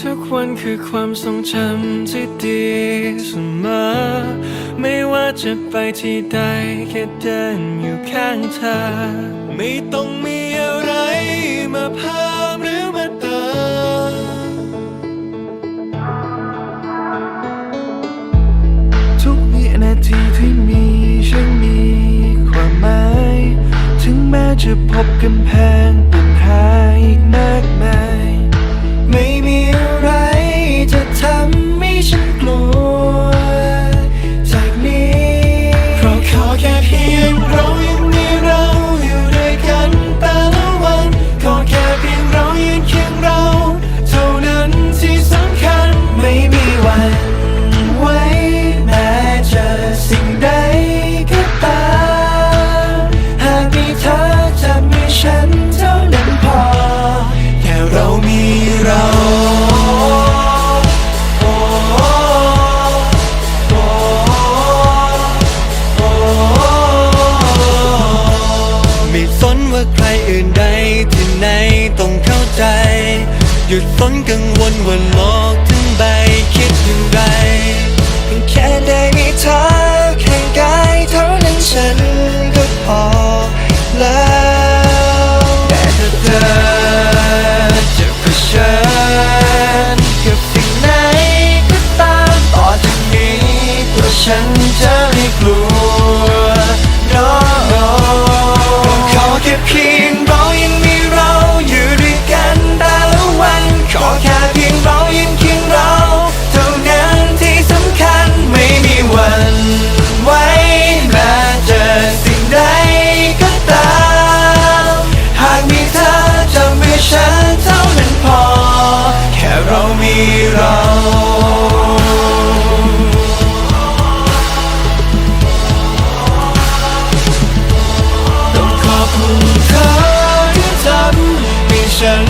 ทุกวันคือความทรงจำที่ดีเสมอ ไม่ว่าจะไปที่ใดแค่เดินอยู่ข้างเธอ ไม่ต้องมีอะไรมาเพิ่มหรือมาเติมทุกวินาทีที่มีฉันมีความหมาย ถึงแม้จะพบกำแพงปัญหาอีกมากมาย หยุดสนกังวลว่าโลกถึงใบคิดอย่างไร ขอแค่เพียงเรายิ้มเคียงเราเท่านั้นที่สำคัญไม่มีวันไว้แม้เจอสิ่งใดก็ตาม หากมีเธอจะมีฉันเท่านั้นพอ แค่เรามีเราต้องขอบคุณเธอที่ทำให้ฉัน